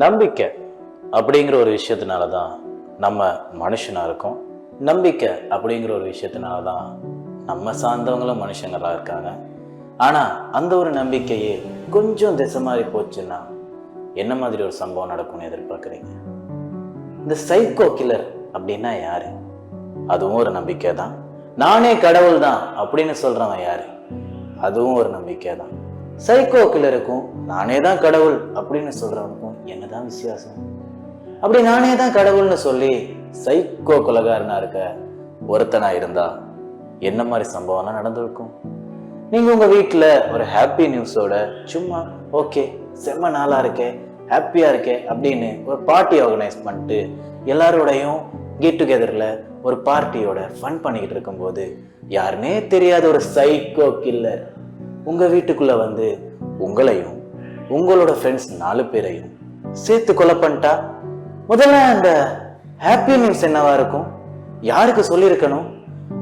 நம்பிக்கை அப்படிங்கிற ஒரு விஷயத்தினால தான் நம்ம மனுஷனாக இருக்கோம். நம்பிக்கை அப்படிங்கிற ஒரு விஷயத்தினால தான் நம்ம சார்ந்தவங்களும் மனுஷங்களாக இருக்காங்க. ஆனால் அந்த ஒரு நம்பிக்கையே கொஞ்சம் திசை மாதிரி போச்சுன்னா என்ன மாதிரி ஒரு சம்பவம் நடக்கும்னு எதிர்பார்க்குறீங்க? இந்த சைக்கோ கில்லர் அப்படின்னா யாரு? அதுவும் ஒரு நம்பிக்கை தான் நானே கடவுள் தான் அப்படின்னு சொல்கிறவன் யாரு? அதுவும் ஒரு நம்பிக்கை தான் சைக்கோ கில்லருக்கும் நானே தான் கடவுள் அப்படின்னு சொல்கிறவனுக்கும் என்னதான் விசுவாசம்? அப்படி நானே தான் கடவுள்னு சொல்லி சைக்கோ கொலகாரனா இருக்க ஒருத்தனா இருந்தா என்ன மாதிரி சம்பவம்லாம் நடந்திருக்கும்? நீங்க உங்க வீட்டில் ஒரு ஹாப்பி நியூஸோட சும்மா ஓகே செம்ம நாளா இருக்கே ஹாப்பியா இருக்கே அப்படின்னு ஒரு பார்ட்டி ஆர்கனைஸ் பண்ணிட்டு எல்லாரோடையும் கெட் டுகெதர்ல ஒரு பார்ட்டியோட ஃபன் பண்ணிக்கிட்டு இருக்கும்போது யாருனே தெரியாத ஒரு சைக்கோ கில்லர் உங்க வீட்டுக்குள்ள வந்து உங்களையும் உங்களோட ஃப்ரெண்ட்ஸ் நாலு பேரையும் சேர்த்து கொலை பண்ணிட்டா? முதல்ல அந்த ஹாப்பி நியூஸ் என்னவா இருக்கும்? யாருக்கு சொல்லியிருக்கணும்?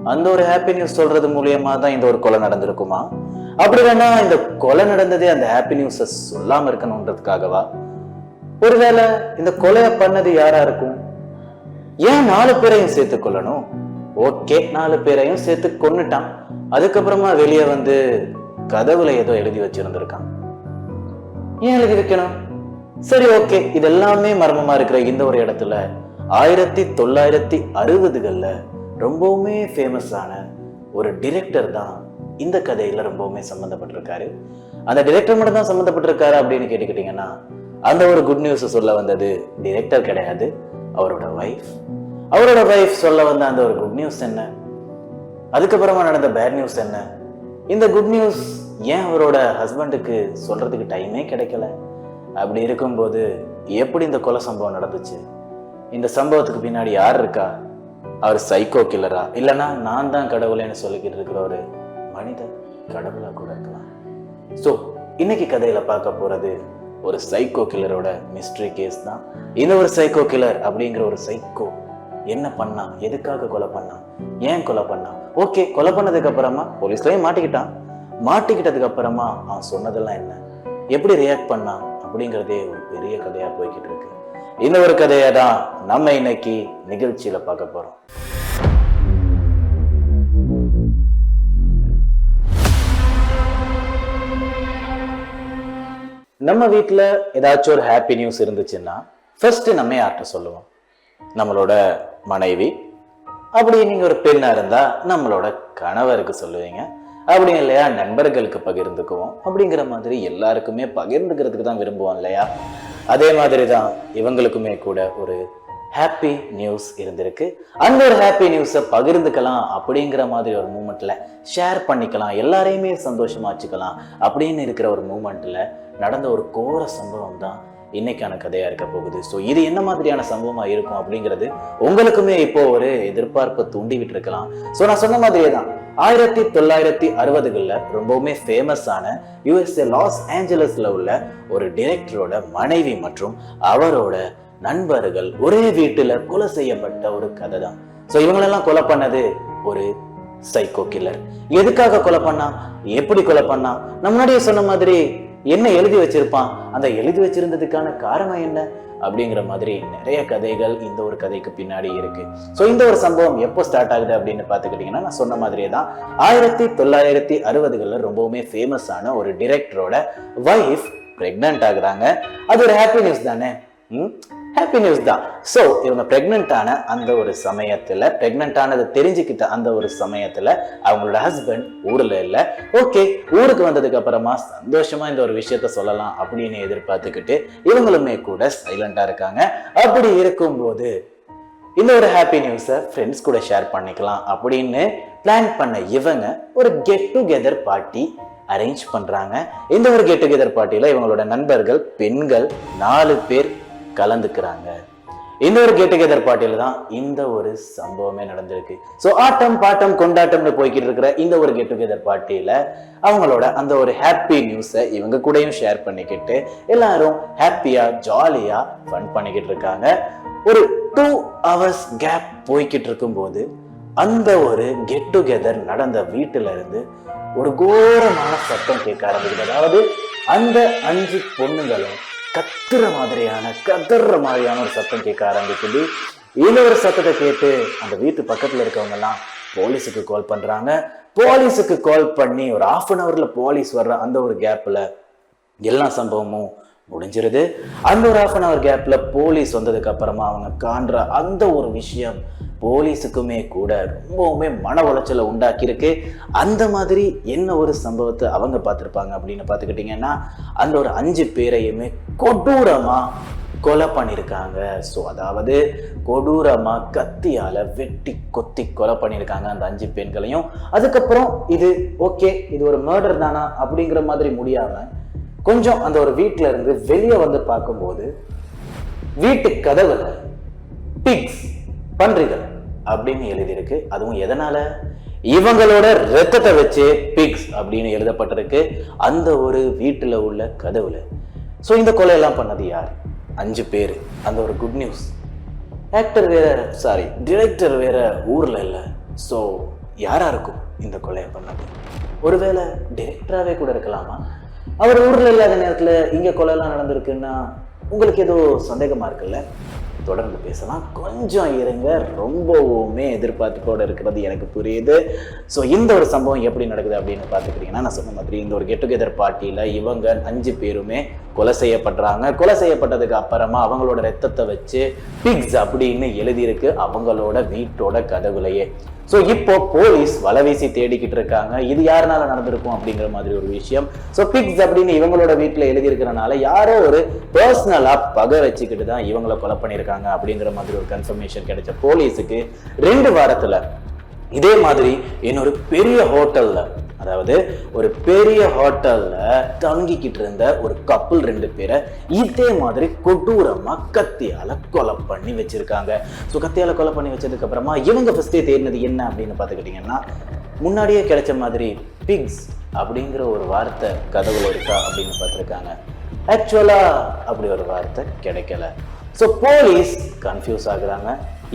அந்த ஒரு ஹாப்பி நியூஸ் சொல்றது மூலியமா தான் இந்த ஒரு கொலை நடந்திருக்குமா? அப்படி வேணா இந்த கொலை நடந்ததே அந்த ஹாப்பி நியூஸ சொல்லாம இருக்கணும்ன்றதுக்காகவா ஒருவேளை இந்த கொலையை பண்ணது யாரா இருக்கும்? ஏன் நாலு பேரையும் சேர்த்து கொள்ளணும் ஓகே நாலு பேரையும் சேர்த்து கொன்னுட்டான். அதுக்கப்புறமா வெளியே வந்து கதவுல ஏதோ எழுதி வச்சிருந்திருக்கான். ஏன் எழுதி வைக்கணும்? சரி ஓகே இது எல்லாமே மர்மமா இருக்கிற இந்த ஒரு இடத்துல ஆயிரத்தி தொள்ளாயிரத்தி அறுபதுகள்ல ரொம்பவுமே ஃபேமஸான ஒரு டிரெக்டர் தான் இந்த கதையில ரொம்பவுமே சம்மந்தப்பட்டிருக்காரு அந்த டிரெக்டர் மட்டும் தான் சம்மந்தப்பட்டிருக்காரு அப்படின்னு கேட்டுக்கிட்டீங்கன்னா அந்த ஒரு குட் நியூஸ் சொல்ல வந்தது டிரெக்டர் கிடையாது அவரோட ஒய்ஃப் அவரோட ஒய்ஃப் சொல்ல வந்த அந்த ஒரு குட் நியூஸ் என்ன? அதுக்கப்புறமா நடந்த பேட் நியூஸ் என்ன? இந்த குட் நியூஸ் ஏன் அவரோட ஹஸ்பண்டுக்கு சொல்றதுக்கு டைமே கிடைக்கல? அப்படி இருக்கும்போது எப்படி இந்த கொலை சம்பவம் நடந்துச்சு? இந்த சம்பவத்துக்கு பின்னாடி யார் இருக்கா? அவர் சைக்கோ கில்லரா இல்லைன்னா நான் தான் கடவுளேன்னு சொல்லிக்கிட்டு இருக்கிற ஒரு மனிதன் கடவுளா கூட இருக்கலாம். ஸோ இன்னைக்கு கதையில பார்க்க போறது ஒரு சைக்கோ கில்லரோட மிஸ்ட்ரி கேஸ் தான். இந்த ஒரு சைக்கோ கில்லர் அப்படிங்கிற ஒரு சைக்கோ என்ன பண்ணா? எதுக்காக கொலை பண்ணான் ஏன் கொலை பண்ணான் ஓகே கொலை பண்ணதுக்கு அப்புறமா போலீஸ்லயும் மாட்டிக்கிட்டான். மாட்டிக்கிட்டதுக்கு அப்புறமா அவன் சொன்னதெல்லாம் என்ன? எப்படி ரியாக்ட் பண்ணான்? அப்படிங்கிறதே ஒரு பெரிய கதையா போய்கிட்டு இருக்கு இந்த ஒரு கதையை தான் நம்ம இன்னைக்கு நிகழ்ச்சியில பார்க்க போறோம். நம்ம வீட்டில் ஏதாச்சும் ஒரு ஹாப்பி நியூஸ் இருந்துச்சுன்னா ஃபர்ஸ்ட் நம்ம யார்கிட்ட சொல்லுவோம்? நம்மளோட மனைவி. அப்படி நீங்க ஒரு பெண்ணா இருந்தா நம்மளோட கணவருக்கு சொல்லுவீங்க. அப்படி இல்லையா? நண்பர்களுக்கு பகிர்ந்துக்குவோம். அப்படிங்கிற மாதிரி எல்லாருக்குமே பகிர்ந்துக்கிறதுக்கு தான் விரும்புவோம் இல்லையா? அதே மாதிரி தான் இவங்களுக்குமே கூட ஒரு ஹாப்பி நியூஸ் இருந்திருக்கு. அந்த ஒரு ஹாப்பி நியூஸை பகிர்ந்துக்கலாம் அப்படிங்கிற மாதிரி ஒரு மூமெண்ட்டில் ஷேர் பண்ணிக்கலாம். எல்லாரையுமே சந்தோஷமாக வச்சுக்கலாம். அப்படின்னு இருக்கிற ஒரு மூமெண்ட்டில் நடந்த ஒரு கோர சம்பவம் தான் இன்னைக்கான கதையாக இருக்க போகுது. ஸோ இது என்ன மாதிரியான சம்பவமாக இருக்கும் அப்படிங்கிறது உங்களுக்குமே இப்போ ஒரு எதிர்பார்ப்பை தூண்டி இருக்கலாம். ஸோ நான் சொன்ன மாதிரியே தான். ஆயிரத்தி தொள்ளாயிரத்தி அறுபதுகளில் ரொம்பவுமே ஃபேமஸான யூஎஸ்ஏ லாஸ் ஏஞ்சலஸ்ல உள்ள ஒரு டிரெக்டரோட மனைவி மற்றும் அவரோட நண்பர்கள் ஒரே வீட்டுல கொலை செய்யப்பட்ட ஒரு கதை தான் ஸோ இவங்களெல்லாம் கொலை பண்ணது ஒரு சைக்கோ கில்லர் எதுக்காக கொலை பண்ணா எப்படி கொலை பண்ணா நம்ம முன்னாடியே சொன்ன மாதிரி என்ன எழுதி வச்சிருப்பான்? அந்த எழுதி வச்சிருந்ததுக்கான காரணம் என்ன? அப்படிங்கிற மாதிரி நிறைய கதைகள் இந்த ஒரு கதைக்கு பின்னாடி இருக்கு. ஸோ இந்த ஒரு சம்பவம் எப்போ ஸ்டார்ட் ஆகுது அப்படின்னு பார்த்துக்கிட்டிங்கன்னா நான் சொன்ன மாதிரியே தான் ஆயிரத்தி தொள்ளாயிரத்தி அறுபதுகளில் ரொம்பவுமே ஃபேமஸான ஒரு டிரெக்டரோட ஒய்ஃப் ப்ரெக்னென்ட் ஆகுறாங்க. அது ஒரு ஹாப்பி நியூஸ் தானே? ஹாப்பி நியூஸ் தான். ஸோ இவங்க ப்ரெக்னென்ட்டான அந்த ஒரு சமயத்தில் ப்ரெக்னென்ட்டானதை தெரிஞ்சுக்கிட்ட அந்த ஒரு சமயத்தில் அவங்களோட ஹஸ்பண்ட் ஊரில் இல்லை. ஓகே ஊருக்கு வந்ததுக்கு அப்புறமா சந்தோஷமாக இந்த ஒரு விஷயத்த சொல்லலாம் அப்படின்னு எதிர்பார்த்துக்கிட்டு இவங்களுமே கூட சைலண்டாக இருக்காங்க. அப்படி இருக்கும்போது இந்த ஒரு ஹாப்பி நியூஸை ஃப்ரெண்ட்ஸ் கூட ஷேர் பண்ணிக்கலாம் அப்படின்னு பிளான் பண்ண இவங்க ஒரு கெட் டுகெதர் பார்ட்டி அரேஞ்ச் பண்ணுறாங்க இந்த ஒரு கெட் டுகெதர் பார்ட்டியில் இவங்களோட நண்பர்கள் பெண்கள் நாலு பேர் கலந்துக்கிறாங்க. இந்த ஒரு கெட் டுகெதர் பார்ட்டியில தான் இந்த ஒரு சம்பவமே நடந்திருக்கு. ஸோ ஆட்டம் பாட்டம் கொண்டாட்டம்னு போய்கிட்டு இருக்கிற இந்த ஒரு கெட் டுகெதர் பார்ட்டியில அவங்களோட அந்த ஒரு ஹாப்பி நியூஸை இவங்க கூடயும் ஷேர் பண்ணிக்கிட்டு எல்லாரும் ஹாப்பியா ஜாலியா ஃபன் பண்ணிக்கிட்டு இருக்காங்க. ஒரு டூ ஹவர்ஸ் கேப் போய்கிட்டு இருக்கும்போது அந்த ஒரு கெட் டுகெதர் நடந்த வீட்டுல இருந்து ஒரு கோரமான சத்தம் கேட்க ஆரம்பிக்கிறது அதாவது அந்த அஞ்சு பொண்ணுங்களும் கத்துற மாதிரியான கதற மாதிரியான ஒரு சத்தம் கேட்க ஆரம்பிக்குது. இந்த ஒரு சத்தத்தை கேட்டு அந்த வீட்டு பக்கத்துல இருக்கவங்க எல்லாம் போலீஸுக்கு கால் பண்றாங்க. போலீஸுக்கு கால் பண்ணி ஒரு ஆஃப் அன் ஹவர்ல போலீஸ் வர்ற அந்த ஒரு கேப்ல எல்லா சம்பவமும் முடிஞ்சிருது. அந்த ஒரு ஆஃப் அன் ஹவர் கேப்ல போலீஸ் வந்ததுக்கு அப்புறமா அவங்க காண்ற அந்த ஒரு விஷயம் போலீஸுக்குமே கூட ரொம்பவுமே மன உளைச்சலை உண்டாக்கியிருக்கு. அந்த மாதிரி என்ன ஒரு சம்பவத்தை அவங்க பார்த்துருப்பாங்க அப்படின்னு பார்த்துக்கிட்டிங்கன்னா அந்த ஒரு அஞ்சு பேரையுமே கொடூரமாக கொலை பண்ணியிருக்காங்க. ஸோ அதாவது கொடூரமாக கத்தியால் வெட்டி கொத்தி கொலை பண்ணியிருக்காங்க அந்த அஞ்சு பெண்களையும். அதுக்கப்புறம் இது ஓகே இது ஒரு மர்டர் தானா அப்படிங்கிற மாதிரி முடியாமல் கொஞ்சம் அந்த ஒரு வீட்டில் இருந்து வெளியே வந்து பார்க்கும்போது வீட்டு கதவுல பிக்ஸ் பன்றிகள் அப்படின்னு எழுதியிருக்கு. அதுவும் எதனால? இவங்களோட ரத்தத்தை வச்சு பிக்ஸ் அப்படின்னு எழுதப்பட்டிருக்கு. அந்த ஒரு வீட்டில் உள்ள கதவுல. ஸோ இந்த கொலையெல்லாம் பண்ணது யார்? அஞ்சு பேர். அந்த ஒரு குட் நியூஸ் ஆக்டர் வேற சாரி டிரெக்டர் வேற ஊர்ல இல்லை. ஸோ யாரா இருக்கும் இந்த கொலையை பண்ணது? ஒருவேளை டிரெக்டராகவே கூட இருக்கலாமா? அவர் ஊரில் இல்லாத நேரத்தில் இங்கே கொலையெல்லாம் நடந்திருக்குன்னா உங்களுக்கு ஏதோ சந்தேகமாக இருக்குல்ல? தொடர்ந்து பேசலாம். கொஞ்சம் இருங்க. ரொம்பவுமே எதிர்பார்த்துக்கோடு இருக்கிறது எனக்கு புரியுது. ஸோ இந்த ஒரு சம்பவம் எப்படி நடக்குது அப்படின்னு பார்த்துக்கிட்டிங்கன்னா நான் சொன்ன மாதிரி இந்த ஒரு கெட் டுகெதர் பார்ட்டியில் இவங்க அஞ்சு பேருமே கொலை செய்யப்படுறாங்க. கொலை செய்யப்பட்டதுக்கு அப்புறமா அவங்களோட ரத்தத்தை வச்சு பிக்ஸ் அப்படின்னு எழுதியிருக்கு. அவங்களோட வீட்டோட கதவுலையே. ஸோ இப்போ போலீஸ் வலவீசி தேடிக்கிட்டு இருக்காங்க. இது யாருனால நடந்திருக்கும் அப்படிங்கிற மாதிரி ஒரு விஷயம். ஸோ பிக்ஸ் அப்படின்னு இவங்களோட வீட்டில் எழுதியிருக்கிறனால யாரோ ஒரு பர்சனலாக பகை வச்சுக்கிட்டு தான் இவங்களை கொலை பண்ணியிருக்காங்க அப்படிங்கிற மாதிரி ஒரு கன்ஃபர்மேஷன் கிடைச்ச போலீஸுக்கு ரெண்டு வாரத்தில் இதே மாதிரி இன்னொரு பெரிய ஹோட்டலில் அதாவது ஒரு பெரிய ஹோட்டல்ல தங்கிக்கிட்டு இருந்த ஒரு கப்புள் ரெண்டு பேரை இதே மாதிரி கொடூரமாக கத்தியால கொலை பண்ணி வச்சிருக்காங்க. ஸோ கத்தியால் கொலை பண்ணி வச்சதுக்கப்புறமா இவங்க ஃபஸ்ட்டே தேடினது என்ன அப்படின்னு பார்த்துக்கிட்டிங்கன்னா முன்னாடியே கிடைச்ச மாதிரி பிக்ஸ் அப்படிங்கிற ஒரு வார்த்தை கதவுல இருக்கா அப்படின்னு பார்த்துருக்காங்க. ஆக்சுவலா அப்படி ஒரு வார்த்தை கிடைக்கல. ஸோ போலீஸ் கன்ஃபியூஸ் ஆகுறாங்க.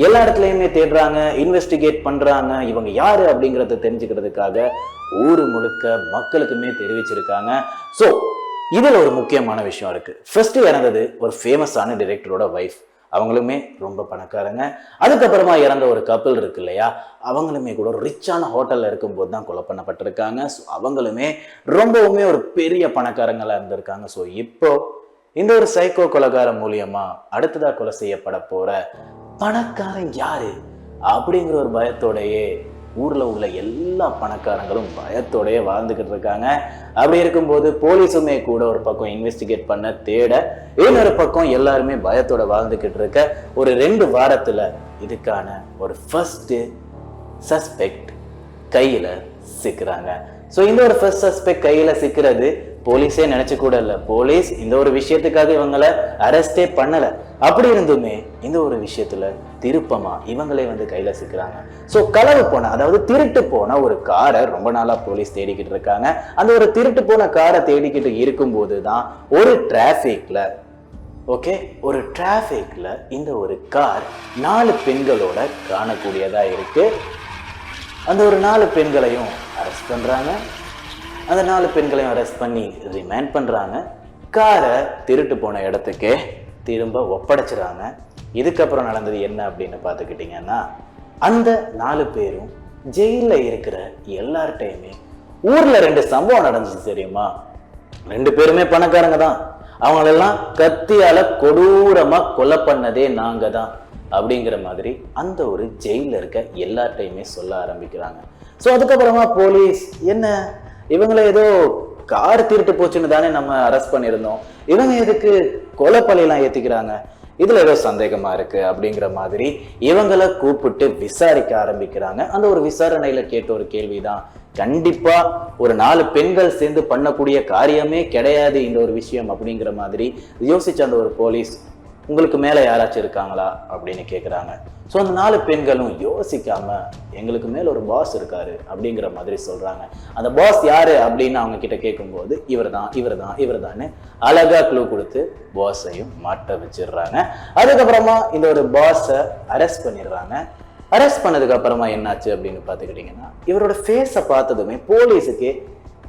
எல்லா இடத்துலையுமே தேடுறாங்க இன்வெஸ்டிகேட் பண்றாங்க. இவங்க யாரு அப்படிங்கறத தெரிஞ்சுக்கிறதுக்காக ஊர் முழுக்க மக்களுக்குமே தெரிவிச்சிருக்காங்க. ஸோ இதில் ஒரு முக்கியமான விஷயம் இருக்குது ஃபர்ஸ்ட் இறந்தது ஒரு ஃபேமஸான டிரெக்டரோட ஒய்ஃப் அவங்களுமே ரொம்ப பணக்காரங்க. அதுக்கப்புறமா இறந்த ஒரு கப்பல் இருக்கு இல்லையா? அவங்களுமே கூட ஒரு ரிச்சான ஹோட்டலில் இருக்கும்போது தான் கொலை பண்ணப்பட்டிருக்காங்க. ஸோ அவங்களுமே ரொம்பவுமே ஒரு பெரிய பணக்காரங்களாக இருந்திருக்காங்க. ஸோ இப்போ இந்த ஒரு சைக்கோ கொலகாரம் மூலியமா அடுத்ததாக கொலை செய்யப்பட போற பணக்காரன் யாரு? அப்படிங்கிற ஒரு பயத்தோடையே ஊரில் உள்ள எல்லா பணக்காரங்களும் பயத்தோடயே வாழ்ந்துக்கிட்டு இருக்காங்க. அப்படி இருக்கும்போது போலீஸுமே கூட ஒரு பக்கம் இன்வெஸ்டிகேட் பண்ண தேட இன்னொரு பக்கம் எல்லாருமே பயத்தோட வாழ்ந்துக்கிட்டு இருக்க ஒரு ரெண்டு வாரத்தில் இதுக்கான ஒரு ஃபஸ்ட்டு சஸ்பெக்ட் கையில் சிக்கிறாங்க. ஸோ இந்த ஒரு ஃபர்ஸ்ட் சஸ்பெக்ட் கையில் சிக்கிறது போலீஸே நினைச்சு கூட இல்லை. போலீஸ் இந்த ஒரு விஷயத்துக்காக இவங்களை அரெஸ்டே பண்ணலை. அப்படி இருந்துமே இந்த ஒரு விஷயத்துல திருப்பமா? இவங்களே வந்து கையில சிக்கிறாங்க. ஸோ களவு போன அதாவது திருட்டு போன ஒரு காரை ரொம்ப நாளா போலீஸ் தேடிக்கிட்டு இருக்காங்க. அந்த ஒரு திருட்டு போன காரை தேடிக்கிட்டு இருக்கும்போது தான் ஒரு டிராஃபிக்ல ஓகே ஒரு டிராஃபிக்ல இந்த ஒரு கார் நாலு பெண்களோட காணக்கூடியதா இருக்கு. அந்த ஒரு நாலு பெண்களையும் அரெஸ்ட் பண்றாங்க. அந்த நாலு பெண்களையும் அரெஸ்ட் பண்ணி ரிமேண்ட் பண்றாங்க. காரை திருட்டு போன இடத்துக்கே திரும்ப ஒப்படைச்சிறாங்க இதுக்கப்புறம் நடந்தது என்ன அப்படின்னு பார்த்துக்கிட்டிங்கன்னா அந்த நாலு பேரும் ஜெயிலில் இருக்கிற எல்லார்ட்டையுமே ஊரில் ரெண்டு சம்பவம் நடந்துச்சு தெரியுமா? ரெண்டு பேருமே பணக்காரங்க தான். அவங்களெல்லாம் கத்தியால் கொடூரமாக கொலை பண்ணதே நாங்கள் தான் அப்படிங்கிற மாதிரி அந்த ஒரு ஜெயிலில் இருக்க எல்லார்ட்டையுமே சொல்ல ஆரம்பிக்கிறாங்க. ஸோ அதுக்கப்புறமா போலீஸ் என்ன? இவங்கள ஏதோ கார் திருட்டு போச்சுன்னு தானே நம்ம அரெஸ்ட் பண்ணியிருந்தோம். இவங்க எதுக்கு கொலை பழியெல்லாம் ஏற்றிக்கிறாங்க இதுல ஏதோ சந்தேகமா இருக்கு அப்படிங்கிற மாதிரி இவங்களை கூப்பிட்டு விசாரிக்க ஆரம்பிக்கிறாங்க. அந்த ஒரு விசாரணையில கேட்ட ஒரு கேள்விதான். கண்டிப்பா ஒரு நாலு பெண்கள் சேர்ந்து பண்ணக்கூடிய காரியமே கிடையாது இந்த ஒரு விஷயம் அப்படிங்கிற மாதிரி யோசிச்ச அந்த ஒரு போலீஸ் உங்களுக்கு மேலே யாராச்சும் இருக்காங்களா அப்படின்னு கேட்குறாங்க ஸோ அந்த நாலு பெண்களும் யோசிக்காம எங்களுக்கு மேலே ஒரு பாஸ் இருக்காரு அப்படிங்கிற மாதிரி சொல்கிறாங்க அந்த பாஸ் யாரு அப்படின்னு அவங்க கிட்ட கேட்கும்போது இவர் தான் இவர் தான் இவர் தான்னு அழகா க்ளூ கொடுத்து பாஸையும் மாட்ட வச்சிடுறாங்க. அதுக்கப்புறமா இந்த ஒரு பாஸை அரெஸ்ட் பண்ணிடுறாங்க. அரெஸ்ட் பண்ணதுக்கு அப்புறமா என்னாச்சு அப்படின்னு பார்த்துக்கிட்டிங்கன்னா இவரோட ஃபேஸை பார்த்ததுமே போலீஸுக்கு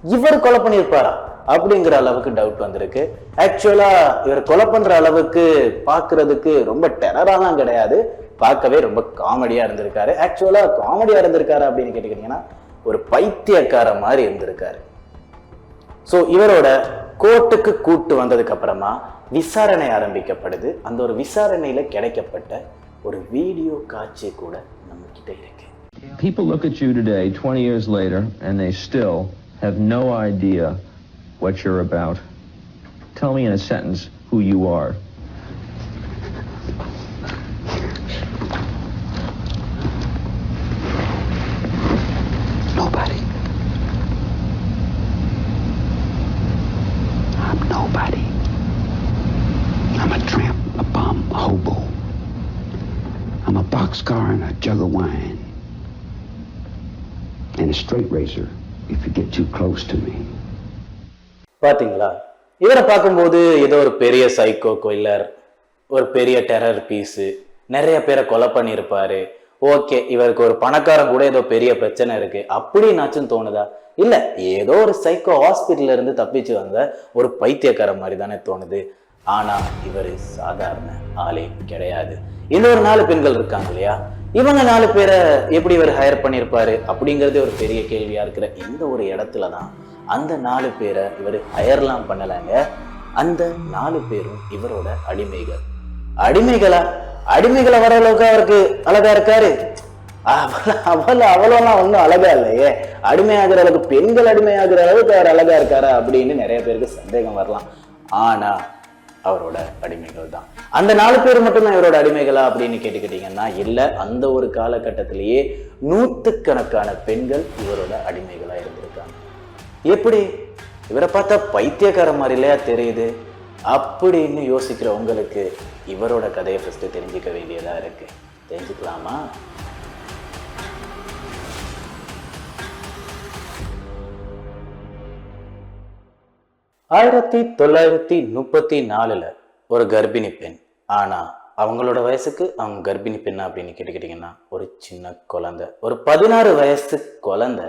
இவர் கொலை பண்ணியிருப்பாரா? அப்படிங்கிற அளவுக்கு டவுட் வந்திருக்கு. ஆக்சுவலா இவர் கொலை பண்ற அளவுக்கு பாக்குறதுக்கு ரொம்ப டெரராலாம் கிடையாது. பார்க்கவே ரொம்ப காமெடியா இருந்திருக்காரு. ஆக்சுவலா காமெடியா இருந்திருக்காரு அப்படின்னு கேட்டுக்கிட்டீங்கன்னா ஒரு பைத்தியக்கார மாதிரி இருந்திருக்காரு. ஸோ இவரோட கோர்ட்டுக்கு கூட்டு வந்ததுக்கு அப்புறமா விசாரணை ஆரம்பிக்கப்படுது. அந்த ஒரு விசாரணையில கிடைக்கப்பட்ட ஒரு வீடியோ காட்சி கூட நம்ம கிட்ட இருக்கு. People look at you today, 20 years later, and they still have no idea what you're about. Tell me in a sentence who you are. Nobody. I'm nobody. I'm a tramp, a bum, a hobo. I'm a boxcar and a jug of wine. And a straight razor if you get too close to me. பாத்தீங்களா? இவரை பார்க்கும்போது ஏதோ ஒரு பெரிய psycho கொயிலர் ஒரு பெரிய terror piece நிறைய பேரை கொலை பண்ணியிருப்பாரு. ஓகே இவருக்கு ஒரு பணக்காரன் கூட ஏதோ பெரிய பிரச்சனை இருக்கு. அப்படின்னாச்சும் தோணுதா? இல்ல ஏதோ ஒரு சைக்கோ ஹாஸ்பிட்டல்ல இருந்து தப்பிச்சு வந்த ஒரு பைத்தியக்கார மாதிரி தானே தோணுது. ஆனா இவர் சாதாரண ஆளே கிடையாது. இன்னொரு நாலு பெண்கள் இருக்காங்க இல்லையா? இவங்க நாலு பேரை எப்படி இவர் ஹையர் பண்ணியிருப்பாரு அப்படிங்கிறதே ஒரு பெரிய கேள்வியா இருக்கிற இந்த ஒரு இடத்துல தான் அந்த நாலு பேரை இவர் ஹையர்லாம் பண்ணலாங்க. அந்த நாலு பேரும் இவரோட அடிமைகள். அடிமைகளா? அடிமைகளை வர அளவுக்கு அவருக்கு அழகா இருக்காரு. அவள அவள அவ்வளோலாம் ஒன்றும் அழகா இல்லையே. அடிமையாகிற அளவுக்கு பெண்கள் அடிமையாகிற அளவுக்கு அவர் அழகா இருக்காரா அப்படின்னு நிறைய பேருக்கு சந்தேகம் வரலாம். ஆனா அவரோட அடிமைகள் தான். அந்த நாலு பேர் மட்டும்தான் இவரோட அடிமைகளா அப்படின்னு கேட்டுக்கிட்டீங்கன்னா இல்லை அந்த ஒரு காலகட்டத்திலேயே நூற்றுக்கணக்கான பெண்கள் இவரோட அடிமைகளாக இருந்திருக்காங்க. எப்படி? இவரை பார்த்தா பைத்தியக்கார மாதிரி இல்லையா தெரியுது? அப்படின்னு யோசிக்கிற உங்களுக்கு இவரோட கதையை ஃபஸ்ட்டு தெரிஞ்சுக்க வேண்டியதாக இருக்குது தெரிஞ்சுக்கலாமா? ஆயிரத்தி தொள்ளாயிரத்தி முப்பத்தி நாலுல ஒரு கர்ப்பிணி பெண். ஆனா அவங்களோட வயசுக்கு அவங்க கர்ப்பிணி பெண் அப்படின்னு கேட்டுக்கிட்டீங்கன்னா ஒரு சின்ன குழந்தை. ஒரு பதினாறு வயசு குழந்தை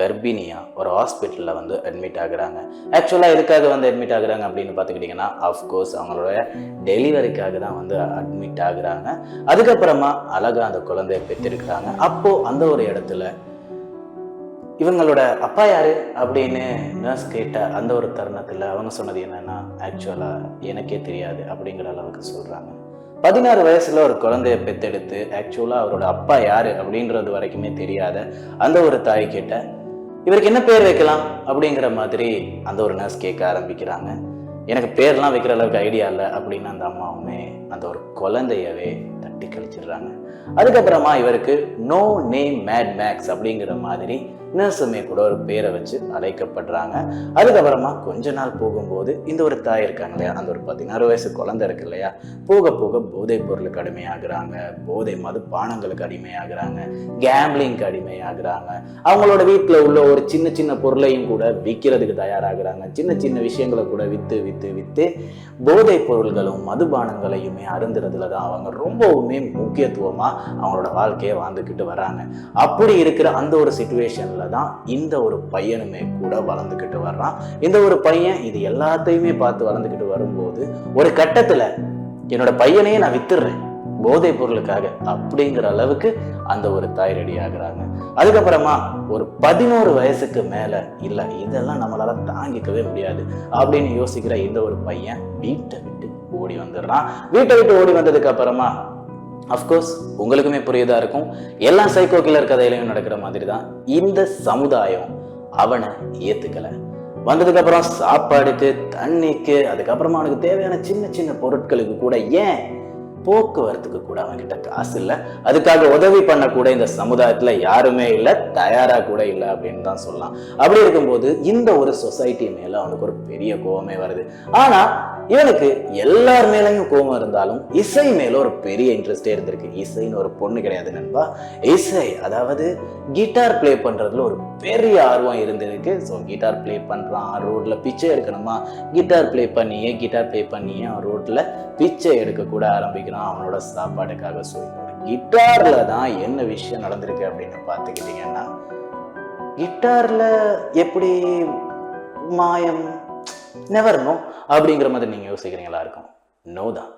கர்ப்பிணியா ஒரு ஹாஸ்பிட்டல்ல வந்து அட்மிட் ஆகுறாங்க. ஆக்சுவலா எதுக்காக வந்து அட்மிட் ஆகுறாங்க அப்படின்னு பார்த்துக்கிட்டிங்கன்னா அஃப்கோர்ஸ் அவங்களோட டெலிவரிக்காக தான் வந்து அட்மிட் ஆகுறாங்க. அதுக்கப்புறமா அழகா அந்த குழந்தைய பெற்றிருக்கிறாங்க. அப்போ அந்த ஒரு இடத்துல இவங்களோட அப்பா யாரு அப்படின்னு நர்ஸ் கேட்ட அந்த ஒரு தருணத்தில் அவங்க சொன்னது என்னன்னா ஆக்சுவலா எனக்கே தெரியாது அப்படிங்கிற அளவுக்கு சொல்றாங்க. பதினாறு வயசுல ஒரு குழந்தைய பெத்தெடுத்து ஆக்சுவலா அவரோட அப்பா யாரு அப்படின்றது வரைக்குமே தெரியாத அந்த ஒரு தாய் கிட்ட இவருக்கு என்ன பேர் வைக்கலாம்? அப்படிங்கிற மாதிரி அந்த ஒரு நர்ஸ் கேட்க ஆரம்பிக்கிறாங்க. எனக்கு பேர்லாம் வைக்கிற அளவுக்கு ஐடியா இல்லை அப்படின்னு அந்த அம்மாவுமே அந்த ஒரு குழந்தையவே தட்டி கழிச்சிடுறாங்க. அதுக்கப்புறமா இவருக்கு நோ நேம் மேட் மேக்ஸ் அப்படிங்கிற மாதிரி நர்ஸுமே கூட ஒரு பேரை வச்சு அழைக்கப்படுறாங்க. அதுக்கப்புறமா கொஞ்ச நாள் போகும்போது இந்த ஒரு தாய் இருக்காங்க இல்லையா? அந்த ஒரு பதினாறு வயசு குழந்தை இருக்கு இல்லையா? போக போக போதைப் பொருளுக்கு அடிமையாகிறாங்க. போதை மதுபானங்களுக்கு அடிமையாகிறாங்க. கேம்பிளிங்க்கு அடிமையாகிறாங்க. அவங்களோட வீட்டில் உள்ள ஒரு சின்ன சின்ன பொருளையும் கூட விற்கிறதுக்கு தயாராகிறாங்க. சின்ன சின்ன விஷயங்களை கூட விற்று விற்று விற்று போதைப் பொருள்களும் மதுபானங்களையுமே அருந்துறதுல தான் அவங்க ரொம்பவுமே முக்கியத்துவமாக அவங்களோட வாழ்க்கையை வாழ்ந்துக்கிட்டு வராங்க. அப்படி இருக்கிற அந்த ஒரு சுச்சுவேஷனில் தான் இந்த ஒரு பையனுமே கூட வளர்ந்துக்கிட்டு வர்றான். இந்த ஒரு பையன் இது எல்லாத்தையுமே பார்த்து வளர்ந்துக்கிட்டு வரும்போது ஒரு கட்டத்துல என்னோட பையனையே நான் வித்துடுறேன் போதைப் பொருளுக்காக அப்படிங்கிற அளவுக்கு அந்த ஒரு தாய் ரெடி ஆகுறாங்க. அதுக்கப்புறமா ஒரு பதினோரு வயசுக்கு மேல இல்ல இதெல்லாம் நம்மளால தாங்கிக்கவே முடியாது அப்படின்னு யோசிக்கிற இந்த ஒரு பையன் வீட்டை விட்டு ஓடி வந்துடுறான். வீட்டை விட்டு ஓடி வந்ததுக்கு அப்புறமா அஃப்கோர்ஸ் உங்களுக்குமே புரியுதா இருக்கும். எல்லா சைக்கோ கில்லர் கதையிலையும் நடக்கிற மாதிரி தான் இந்த சமுதாயம் அவனை ஏத்துக்கல. வந்ததுக்கு அப்புறம் சாப்பாடுக்கு தண்ணிக்கு அதுக்கப்புறமா அவனுக்கு தேவையான சின்ன சின்ன பொருட்களுக்கு கூட ஏன் போக்குவரத்துக்கு கூட அவன்கிட்ட காசு இல்லை? அதுக்காக உதவி பண்ணக்கூட இந்த சமுதாயத்துல யாருமே இல்லை தயாராக கூட இல்லை அப்படின்னு தான் சொல்லலாம். அப்படி இருக்கும்போது இந்த ஒரு சொசைட்டி மேலே அவனுக்கு ஒரு பெரிய கோவமே வருது. ஆனா இவனுக்கு எல்லார் மேலேயும் கோபம் இருந்தாலும் இசை மேல ஒரு பெரிய இன்ட்ரெஸ்டே இருந்திருக்கு. இசைன்னு ஒரு பொண்ணு கிடையாது நண்பா. இசை அதாவது கிட்டார் ப்ளே பண்றதுல ஒரு பெரிய ஆர்வம் இருந்திருக்கு. ஸோ கிட்டார் ப்ளே பண்றான். ரோட்ல பிச்சை எடுக்கணுமா? கிட்டார் ப்ளே பண்ணியே கிட்டார் ப்ளே பண்ணியே அவன் ரோட்ல பிச்சை எடுக்க கூட ஆரம்பிக்கிறான். அவனோட சாப்பாடுக்காக ஸோ கிட்டார்ல தான் என்ன விஷயம் நடந்திருக்கு அப்படின்னு பார்த்துக்கிட்டீங்கன்னா கிட்டார்ல எப்படி மாயம் நெவர் நோ அப்படிங்கிற மாதிரி நீங்கள் யோசிக்கிறீங்களா இருக்கும்? நோ தான்.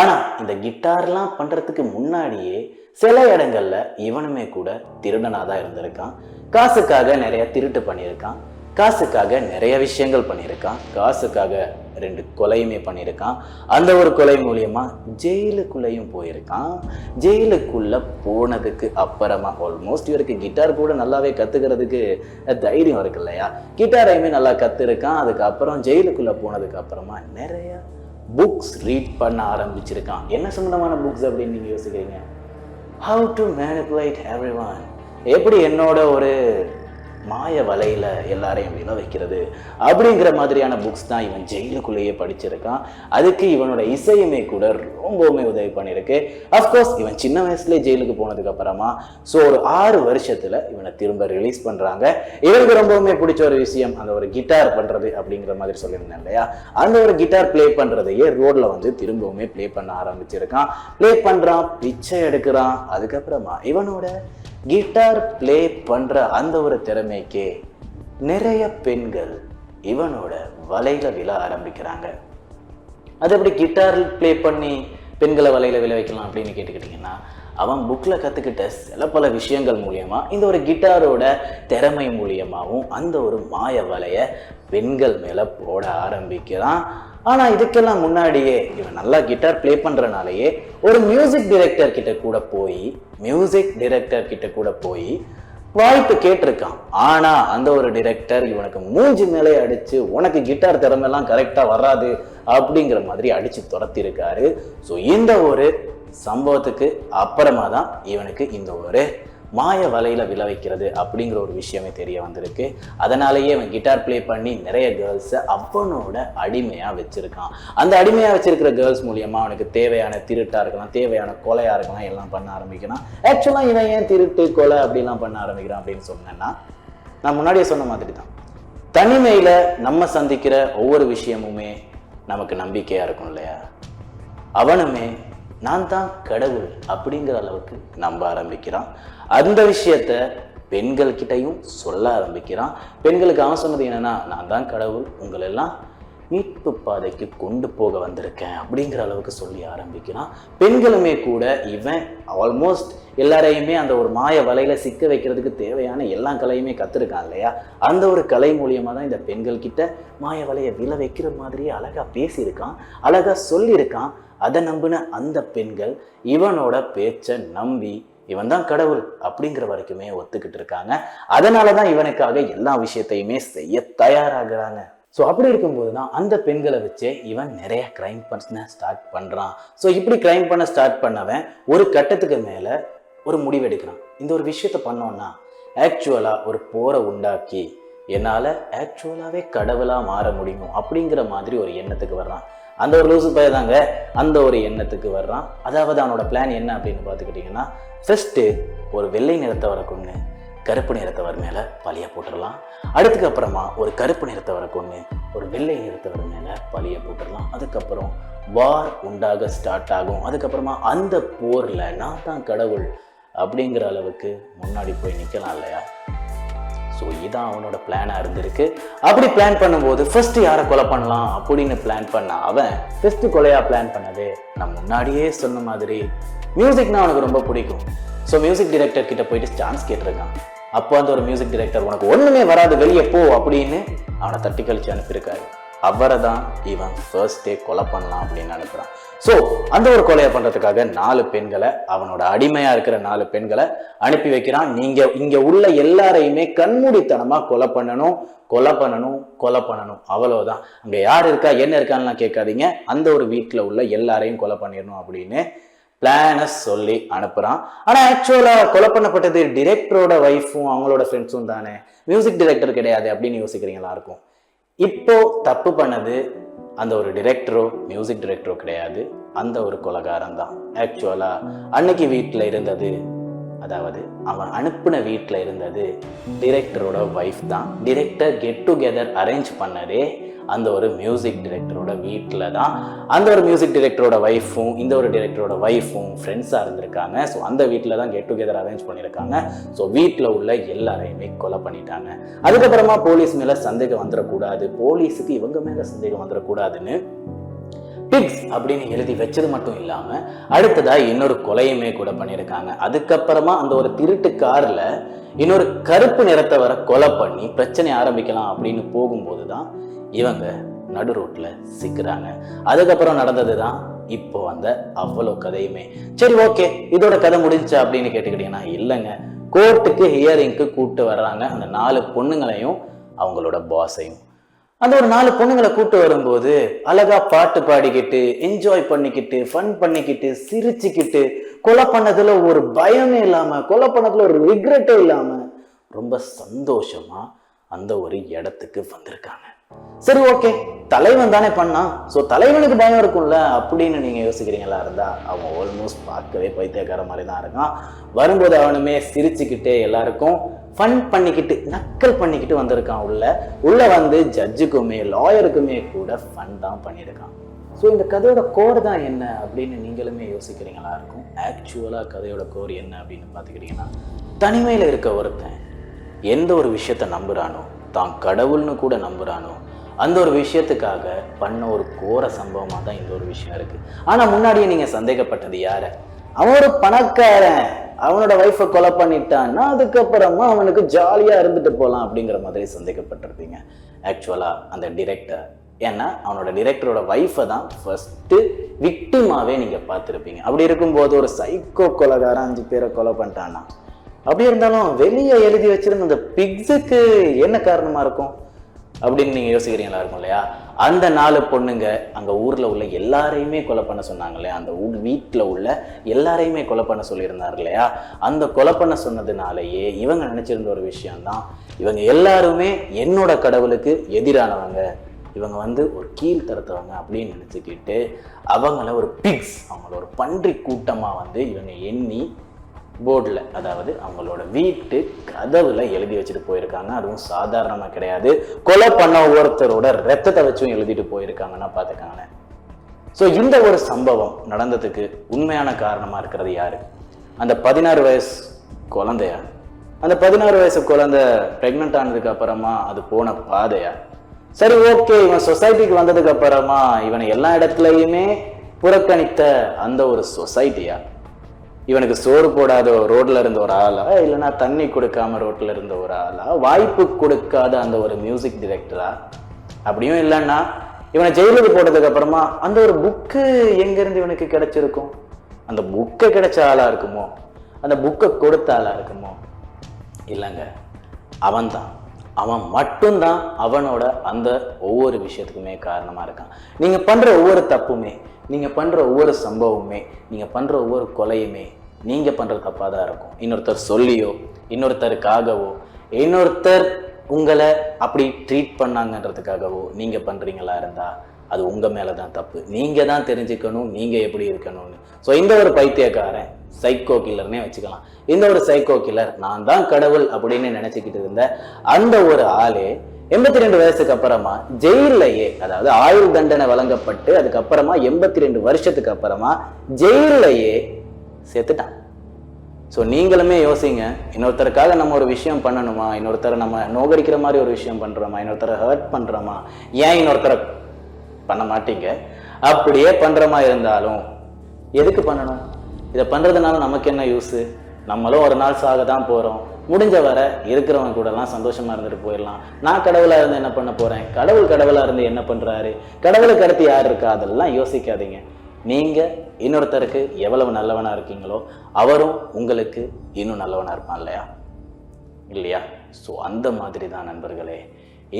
ஆனால் இந்த கிட்டார்லாம் பண்ணுறதுக்கு முன்னாடியே சில இடங்களில் இவனுமே கூட திருடனாக தான் இருந்திருக்கான். காசுக்காக நிறைய திருட்டு பண்ணியிருக்கான். காசுக்காக நிறைய விஷயங்கள் பண்ணியிருக்கான். காசுக்காக ரெண்டு கொலையுமே பண்ணியிருக்கான். அந்த ஒரு கொலை மூலியமா ஜெயிலுக்குள்ளேயும் போயிருக்கான். ஜெயிலுக்குள்ள போனதுக்கு அப்புறமா ஆல்மோஸ்ட் இவருக்கு கிட்டார் கூட நல்லாவே கத்துக்கிறதுக்கு தைரியம் இருக்கு இல்லையா? கிட்டாரையுமே நல்லா கத்துருக்கான். அதுக்கப்புறம் ஜெயிலுக்குள்ள போனதுக்கு அப்புறமா நிறைய புக்ஸ் ரீட் பண்ண ஆரம்பிச்சிருக்கான். என்ன சம்பந்தமான புக்ஸ் அப்படின்னு நீங்க யோசிக்கிறீங்க? ஹவு டு மேனிப்புலேட் எவ்ரி எப்படி என்னோட ஒரு மாய வலையில் எல்லாரையும் விழ வைக்கிறது அப்படிங்கிற மாதிரியான புக்ஸ் தான் இவன் ஜெயிலுக்குள்ளேயே படிச்சிருக்கான். அதுக்கு இவனோட இசையுமே கூட ரொம்பவுமே உதவி பண்ணியிருக்கு. அஃப்கோர்ஸ் இவன் சின்ன வயசுலேயே ஜெயிலுக்கு போனதுக்கு அப்புறமா ஸோ ஒரு ஆறு வருஷத்தில் இவனை திரும்ப ரிலீஸ் பண்ணுறாங்க இவனுக்கு ரொம்பவுமே பிடிச்ச ஒரு விஷயம் அந்த ஒரு கிட்டார் பண்ணுறது அப்படிங்கிற மாதிரி சொல்லியிருந்தேன் இல்லையா? அந்த ஒரு கிட்டார் ப்ளே பண்ணுறதையே ரோட்டில் வந்து திரும்பவுமே ப்ளே பண்ண ஆரம்பிச்சிருக்கான். ப்ளே பண்ணுறான் பிச்சை எடுக்கிறான். அதுக்கப்புறமா இவனோட கிட்டார் ப்ளே பண்ணுற அந்த ஒரு திறமைக்கே நிறைய பெண்கள் இவனோட வலையில் விழ ஆரம்பிக்கிறாங்க. அது எப்படி கிட்டார் ப்ளே பண்ணி பெண்களை வலையில் விளை வைக்கலாம் அப்படின்னு கேட்டுக்கிட்டிங்கன்னா அவன் புக்கில் கற்றுக்கிட்ட சில பல விஷயங்கள் மூலயமா இந்த ஒரு கிட்டாரோட திறமை மூலியமாகவும் அந்த ஒரு மாய வலையை பெண்கள் மேலே போட ஆரம்பிக்கிறான். ஆனால் இதுக்கெல்லாம் முன்னாடியே இவன் நல்லா கிட்டார் ப்ளே பண்ணுறனாலேயே ஒரு மியூசிக் டிரெக்டர் கிட்ட கூட போய் மியூசிக் டிரெக்டர் கிட்ட கூட போய் வாய்ப்பு கேட்டிருக்கான். ஆனால் அந்த ஒரு டிரெக்டர் இவனுக்கு மூஞ்சி மேலே அடித்து உனக்கு கிட்டார் திறமைலாம் கரெக்டாக வராது அப்படிங்கிற மாதிரி அடித்து துரத்திருக்காரு. ஸோ இந்த ஒரு சம்பவத்துக்கு அப்புறமா தான் இவனுக்கு இந்த ஒரு மாய வலையில விளைவிக்கிறது வைக்கிறது அப்படிங்கிற ஒரு விஷயமே தெரிய வந்திருக்கு. அதனாலேயே அவன் கிட்டார் ப்ளே பண்ணி நிறைய கேர்ள்ஸை அவனோட அடிமையா வச்சிருக்கான். அந்த அடிமையா வச்சிருக்கிற கேர்ள்ஸ் மூலியமா அவனுக்கு தேவையான திருட்டா இருக்கலாம் தேவையான கொலையா இருக்கலாம் எல்லாம் பண்ண ஆரம்பிக்கிறான். ஆக்சுவலா இவன் ஏன் திருட்டு கொலை அப்படிலாம் பண்ண ஆரம்பிக்கிறான் அப்படின்னு சொன்னேன்னா நான் முன்னாடியே சொன்ன மாதிரி தான் தனிமையில நம்ம சந்திக்கிற ஒவ்வொரு விஷயமுமே நமக்கு நம்பிக்கையா இருக்கும் இல்லையா? அவனுமே நான் தான் கடவுள் அப்படிங்கிற அளவுக்கு நம்ப ஆரம்பிக்கிறான். அந்த விஷயத்த பெண்கள் கிட்டயும் சொல்ல ஆரம்பிக்கிறான். பெண்களுக்கு அவன் சொன்னது என்னன்னா நான் தான் கடவுள் உங்களெல்லாம் மீட்பு பாதைக்கு கொண்டு போக வந்திருக்கேன் அப்படிங்கிற அளவுக்கு சொல்லி ஆரம்பிக்கிறான். பெண்களுமே கூட இவன் ஆல்மோஸ்ட் எல்லாரையுமே அந்த ஒரு மாய வலையில சிக்க வைக்கிறதுக்கு தேவையான எல்லா கலையுமே கத்துருக்கான் இல்லையா? அந்த ஒரு கலை மூலியமா தான் இந்த பெண்கள் கிட்ட மாய வலையை விழ வைக்கிற மாதிரியே அழகா பேசியிருக்கான் அழகா சொல்லியிருக்கான். அதை நம்பின அந்த பெண்கள் இவனோட பேச்சை நம்பி இவன் தான் கடவுள் அப்படிங்கிற வரைக்குமே ஒத்துக்கிட்டு இருக்காங்க. அதனால தான் இவனுக்காக எல்லா விஷயத்தையுமே செய்ய தயாராகிறாங்க. ஸோ அப்படி இருக்கும்போது தான் அந்த பெண்களை வச்சே இவன் நிறைய கிரைம் பண்ண ஸ்டார்ட் பண்ணுறான் ஸோ இப்படி கிரைம் பண்ண ஸ்டார்ட் பண்ணவன் ஒரு கட்டத்துக்கு மேலே ஒரு முடிவெடுக்கிறான் இந்த ஒரு விஷயத்த பண்ணோன்னா ஆக்சுவலாக ஒரு போரை உண்டாக்கி என்னால் ஆக்சுவலாகவே கடவுளாக மாற முடியும் அப்படிங்கிற மாதிரி ஒரு எண்ணத்துக்கு வர்றான். அந்த ஒரு லூசு தாங்க அந்த ஒரு எண்ணத்துக்கு வர்றான். அதாவது அவனோட பிளான் என்ன அப்படின்னு பார்த்துக்கிட்டிங்கன்னா ஃபஸ்ட்டு ஒரு வெள்ளை நிறத்தவரை கொண்டு கருப்பு நிறத்தவர் மேலே பழிய போட்டுடலாம். அடுத்துக்கு அப்புறமா ஒரு கருப்பு நிறத்தவரை கொண்டு ஒரு வெள்ளை நிறத்தவர் மேலே பழிய போட்டுடலாம். அதுக்கப்புறம் வார் உண்டாக ஸ்டார்ட் ஆகும். அதுக்கப்புறமா அந்த போரில் நான் தான் கடவுள் அப்படிங்கிற அளவுக்கு முன்னாடி போய் நிற்கலாம் இல்லையா? ஸோ இதான் அவனோட பிளானாக இருந்திருக்கு. அப்படி பிளான் பண்ணும்போது ஃபர்ஸ்ட் யாரை கொலை பண்ணலாம் அப்படின்னு பிளான் பண்ண அவன் ஃபஸ்ட்டு கொலையா பிளான் பண்ணது நான் முன்னாடியே சொன்ன மாதிரி மியூசிக்னா அவனுக்கு ரொம்ப பிடிக்கும். ஸோ மியூசிக் டைரக்டர் கிட்ட போயிட்டு சான்ஸ் கேட்டிருக்கான். அப்போ அந்த ஒரு மியூசிக் டிரெக்டர் உனக்கு ஒண்ணுமே வராது வெளியே போ அப்படின்னு அவனை தட்டி கழிச்சு அனுப்பியிருக்காரு. அவரை தான் இவன் ஃபர்ஸ்ட் டே கொலை பண்ணலாம் அப்படின்னு அனுப்புறான். ஸோ அந்த ஒரு கொலையை பண்ணுறதுக்காக நாலு பெண்களை அவனோட அடிமையாக இருக்கிற நாலு பெண்களை அனுப்பி வைக்கிறான். நீங்கள் இங்கே உள்ள எல்லாரையுமே கண்மூடித்தனமாக கொலை பண்ணணும் கொலை பண்ணணும் கொலை பண்ணணும். அவ்வளோதான் அங்கே யார் இருக்கா என்ன இருக்கான்லாம் கேட்காதீங்க. அந்த ஒரு வீட்டில் உள்ள எல்லாரையும் கொலை பண்ணிடணும் அப்படின்னு பிளானை சொல்லி அனுப்புகிறான் ஆனால் ஆக்சுவலாக கொலை பண்ணப்பட்டது டிரெக்டரோட ஒய்ஃபும் அவங்களோட ஃப்ரெண்ட்ஸும் தானே. மியூசிக் டிரெக்டர் கிடையாது அப்படின்னு யோசிக்கிறீங்களா இருக்கும் இப்போ தப்பு பண்ணது அந்த ஒரு டிரெக்டரோ மியூசிக் டிரெக்டரோ கிடையாது. அந்த ஒரு கொலகாரம் தான் ஆக்சுவலாக அன்னைக்கு வீட்டில் இருந்தது அதாவது அவன் அனுப்பின வீட்டில் இருந்தது டிரெக்டரோட ஒய்ஃப் தான். டிரெக்டர் கெட் டுகெதர் அரேஞ்ச் பண்ணதே அந்த ஒரு மியூசிக் டிரெக்டரோட வீட்டில் தான் அந்த ஒரு மியூசிக் டிரெக்டரோட ஒய்ஃபும் இந்த ஒரு டிரெக்டரோட ஒய்ஃபும் ஃப்ரெண்ட்ஸாக இருந்திருக்காங்க. ஸோ அந்த வீட்டில் தான் கெட் டுகெதர் அரேஞ்ச் பண்ணியிருக்காங்க. ஸோ வீட்டில் உள்ள எல்லாரையுமே கொலை பண்ணிட்டாங்க. அதுக்கப்புறமா போலீஸ் மேலே சந்தேகம் வந்துடக்கூடாது போலீஸுக்கு இவங்க மேலே சந்தேகம் வந்துடக்கூடாதுன்னு பிக்ஸ் அப்படின்னு எழுதி வச்சது மட்டும் இல்லாமல் அடுத்ததாக இன்னொரு கொலையுமே கூட பண்ணியிருக்காங்க. அதுக்கப்புறமா அந்த ஒரு திருட்டு காரில் இன்னொரு கருப்பு நிறத்தை வர கொலை பண்ணி பிரச்சனை ஆரம்பிக்கலாம் அப்படின்னு போகும்போது தான் இவங்க நடு ரோட்டில் சிக்கிறாங்க. அதுக்கப்புறம் நடந்தது தான் இப்போ அந்த அவ்வளோ கதையுமே. சரி ஓகே இதோட கதை முடிஞ்சா அப்படின்னு கேட்டுக்கிட்டீங்கன்னா இல்லைங்க. கோர்ட்டுக்கு ஹியரிங்க்கு கூப்பிட்டு வர்றாங்க. அந்த நாலு பொண்ணுங்களையும் அவங்களோட பாஸையும் அந்த ஒரு நாலு பொண்ணுங்களை கூட்டு வரும்போது அழகா பாட்டு பாடிக்கிட்டு என்ஜாய் பண்ணிக்கிட்டு ஃபன் பண்ணிக்கிட்டு சிரிச்சுக்கிட்டு கொலை பண்ணதுல ஒரு பயமே இல்லாம கொலை பண்ணதுல ஒரு ரிக்ரெட்டே இல்லாம ரொம்ப சந்தோஷமா அந்த ஒரு இடத்துக்கு வந்திருக்காங்க. சரி ஓகே தலைவன் தானே பண்ணான் ஸோ தலைவனுக்கு பயம் இருக்கும்ல அப்படின்னு நீங்க யோசிக்கிறீங்களா இருந்தா அவன் ஆல்மோஸ்ட் பார்க்கவே பைத்தியக்கார மாதிரி தான் இருக்கான். வரும்போது அவனுமே சிரிச்சுக்கிட்டே எல்லாருக்கும் ஃபன் பண்ணிக்கிட்டு நக்கல் பண்ணிக்கிட்டு வந்திருக்கான் உள்ள. உள்ள வந்து ஜட்ஜுக்குமே லாயருக்குமே கூட ஃபன் தான் பண்ணியிருக்கான். ஸோ இந்த கதையோட கோர் தான் என்ன அப்படின்னு நீங்களுமே யோசிக்கிறீங்களா இருக்கும் ஆக்சுவலாக கதையோட கோர் என்ன அப்படின்னு பார்த்துக்கிட்டிங்கன்னா தனிமையில் இருக்க ஒருத்தன் எந்த ஒரு விஷயத்தை நம்புகிறானோ தான் கடவுள்னு கூட நம்புகிறானோ அந்த ஒரு விஷயத்துக்காக பண்ண ஒரு கோர சம்பவமாக தான் இந்த ஒரு விஷயம் இருக்குது ஆனால் முன்னாடியே நீங்கள் சந்தேகப்பட்டது யாரை? அவன் ஒரு பணக்காரன். அவனோட ஒய்ஃபை கொலை பண்ணிட்டான்னா அதுக்கப்புறமா அவனுக்கு ஜாலியாக இருந்துட்டு போகலாம் அப்படிங்கிற மாதிரி சந்தேகப்பட்டிருப்பீங்க. ஆக்சுவலாக அந்த டிரெக்டர் ஏன்னா அவனோட டிரெக்டரோட ஒய்ஃபை தான் ஃபஸ்ட்டு விக்டிமாவே நீங்கள் பார்த்துருப்பீங்க. அப்படி இருக்கும்போது ஒரு சைக்கோ கொலைகாரன் அஞ்சு பேரை கொலை பண்ணிட்டான்னா அப்படி இருந்தாலும் வெளியே எழுதி வச்சிருந்த அந்த பிக்ஸுக்கு என்ன காரணமா இருக்கும்? அப்படின்னு நீங்க யோசிக்கிறீங்களா இருக்கும் இல்லையா? அந்த நாலு பொண்ணுங்க அங்க ஊர்ல உள்ள எல்லாரையுமே கொலை பண்ண சொன்னாங்க இல்லையா? அந்த ஊர் வீட்டில் உள்ள எல்லாரையுமே கொலை பண்ண சொல்லியிருந்தாரு இல்லையா? அந்த கொலை பண்ண சொன்னதுனாலயே இவங்க நினைச்சிருந்த ஒரு விஷயம்தான். இவங்க எல்லாருமே என்னோட கடவுளுக்கு எதிரானவங்க. இவங்க வந்து ஒரு கீழ்த்தரத்தவங்க அப்படின்னு நினச்சிக்கிட்டு அவங்கள ஒரு பிக்ஸ் அவங்கள ஒரு பன்றி கூட்டமாக வந்து இவங்க எண்ணி போர்டில் அதாவது அவங்களோட வீட்டு கதவுல எழுதி வச்சுட்டு போயிருக்காங்க. அதுவும் சாதாரணமாக கிடையாது. கொலை பண்ண ஒவ்வொருத்தரோட ரத்தத்தை வச்சும் எழுதிட்டு போயிருக்காங்கன்னா பார்த்துக்காங்களேன். ஸோ இந்த ஒரு சம்பவம் நடந்ததுக்கு உண்மையான காரணமாக இருக்கிறது யாரு? அந்த பதினாறு வயசு குழந்தையா? அந்த பதினாறு வயசு குழந்தை ப்ரெக்னென்ட் ஆனதுக்கு அப்புறமா அது போன பாதையா? சரி ஓகே இவன் சொசைட்டிக்கு வந்ததுக்கு அப்புறமா இவனை எல்லா இடத்துலையுமே புறக்கணித்த அந்த ஒரு சொசைட்டியா இவனுக்கு சோறு போடாத ரோட்ல இருந்த ஒரு ஆளா? இல்லைன்னா தண்ணி கொடுக்காம ரோட்ல இருந்த ஒரு ஆளா? வாய்ப்பு கொடுக்காத அந்த ஒரு மியூசிக் டிரெக்டரா அப்படியும் இல்லைன்னா இவனை ஜெயிலுக்கு போட்டதுக்கு அப்புறமா அந்த ஒரு புக்கு எங்கிருந்து இவனுக்கு கிடைச்சிருக்கும்? அந்த புக்கை கிடைச்ச ஆளா இருக்குமோ? அந்த புக்கை கொடுத்த ஆளா இருக்குமோ? இல்லைங்க. அவன்தான். அவன் மட்டும்தான் அவனோட அந்த ஒவ்வொரு விஷயத்துக்குமே காரணமா இருக்கான். நீங்க பண்ற ஒவ்வொரு தப்புமே நீங்கள் பண்ணுற ஒவ்வொரு சம்பவமே நீங்கள் பண்ணுற ஒவ்வொரு கொலையுமே நீங்கள் பண்ணுற தப்பாக தான் இருக்கும். இன்னொருத்தர் சொல்லியோ இன்னொருத்தருக்காகவோ இன்னொருத்தர் உங்களை அப்படி ட்ரீட் பண்ணாங்கன்றதுக்காகவோ நீங்கள் பண்ணுறீங்களா இருந்தால் அது உங்கள் மேலே தான் தப்பு. நீங்கள் தான் தெரிஞ்சுக்கணும் நீங்கள் எப்படி இருக்கணும்னு. ஸோ இந்த ஒரு பைத்தியக்காரன் சைக்கோ கில்லர்னே வச்சுக்கலாம். இந்த ஒரு சைக்கோ கில்லர் நான் தான் கடவுள் அப்படின்னு நினச்சிக்கிட்டு இருந்த அந்த ஒரு ஆளே எண்பத்தி ரெண்டு வயசுக்கு அப்புறமா ஜெயிலையே அதாவது ஆயுள் தண்டனை வழங்கப்பட்டு அதுக்கப்புறமா எண்பத்தி ரெண்டு வருஷத்துக்கு அப்புறமா ஜெயிலையே செத்துட்டான் ஸோ நீங்களுமே யோசிங்க இன்னொருத்தருக்காக நம்ம ஒரு விஷயம் பண்ணணுமா? இன்னொருத்தரை நம்ம நோகடிக்கிற மாதிரி ஒரு விஷயம் பண்றோமா? இன்னொருத்தரை ஹர்ட் பண்றோமா? ஏன் இன்னொருத்தரை பண்ண மாட்டீங்க? அப்படியே பண்ற மாதிரி இருந்தாலும் எதுக்கு பண்ணணும்? இதை பண்றதுனால நமக்கு என்ன யூஸ் நம்மளும் ஒரு நாள் சாக தான் போறோம். முடிஞ்ச வர இருக்கிறவங்க கூடலாம் சந்தோஷமா இருந்துட்டு போயிடலாம். நான் கடவுளா இருந்து என்ன பண்ண போறேன்? கடவுள் கடவுளா இருந்து என்ன பண்றாரு? கடவுளுக்கு அடுத்து யார் இருக்கா? அதெல்லாம் யோசிக்காதீங்க. நீங்க இன்னொருத்தருக்கு எவ்வளவு நல்லவனா இருக்கீங்களோ அவரும் உங்களுக்கு இன்னும் நல்லவனா இருப்பான் இல்லையா? இல்லையா? ஸோ அந்த மாதிரி தான் நண்பர்களே.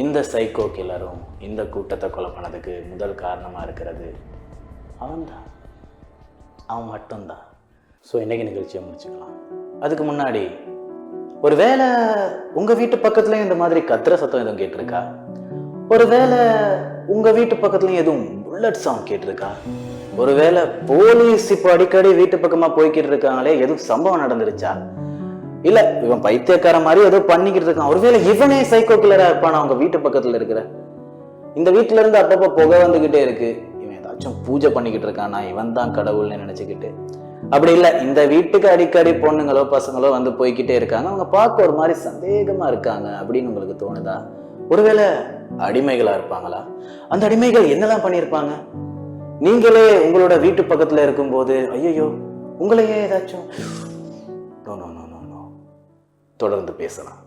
இந்த சைக்கோ கில்லரும் இந்த கூட்டத்தை கொலை பண்ணதுக்கு முதல் காரணமாக இருக்கிறது அவன்தான். அவன் மட்டும்தான். ஸோ இன்றைக்கி நிகழ்ச்சியை முடிச்சுக்கலாம். அதுக்கு முன்னாடி ஒருவேளை உங்க வீட்டு பக்கத்துலயும் இந்த மாதிரி கத்துற சத்தம் எதுவும் கேட்டிருக்கா? ஒருவேளை உங்க வீட்டு பக்கத்துலயும் எதுவும் புல்லட் சவுண்ட் கேட்டிருக்கா? ஒருவேளை போலீஸ் இப்போ அடிக்கடி வீட்டு பக்கமா போய்கிட்டு இருக்காங்களே எதுவும் சம்பவம் நடந்துருச்சா? இல்ல இவன் பைத்தியக்கார மாதிரி ஏதோ பண்ணிக்கிட்டு இருக்கான். ஒருவேளை இவனே சைக்கோ கில்லரா இருப்பான் அவங்க வீட்டு பக்கத்துல இருக்கிற? இந்த வீட்டுல இருந்து அப்பப்போ புகை வந்துகிட்டே இருக்கு. இவன் ஏதாச்சும் பூஜை பண்ணிக்கிட்டு இருக்கானா? இவன் தான் கடவுள்னு நினைச்சுக்கிட்டு. அப்படி இல்லை. இந்த வீட்டுக்கு அடிக்கடி பொண்ணுங்களோ பசங்களோ வந்து போய்க்கிட்டே இருக்காங்க. அவங்க பார்க்க ஒரு மாதிரி சந்தேகமா இருக்காங்க அப்படின்னு உங்களுக்கு தோணுதா? ஒருவேளை அடிமைகளா இருப்பாங்களா? அந்த அடிமைகள் என்னெல்லாம் பண்ணியிருப்பாங்க? நீங்களே உங்களோட வீட்டு பக்கத்துல இருக்கும்போது ஐயோ உங்களையே ஏதாச்சும் நோ நோ தொடர்ந்து பேசலாம்.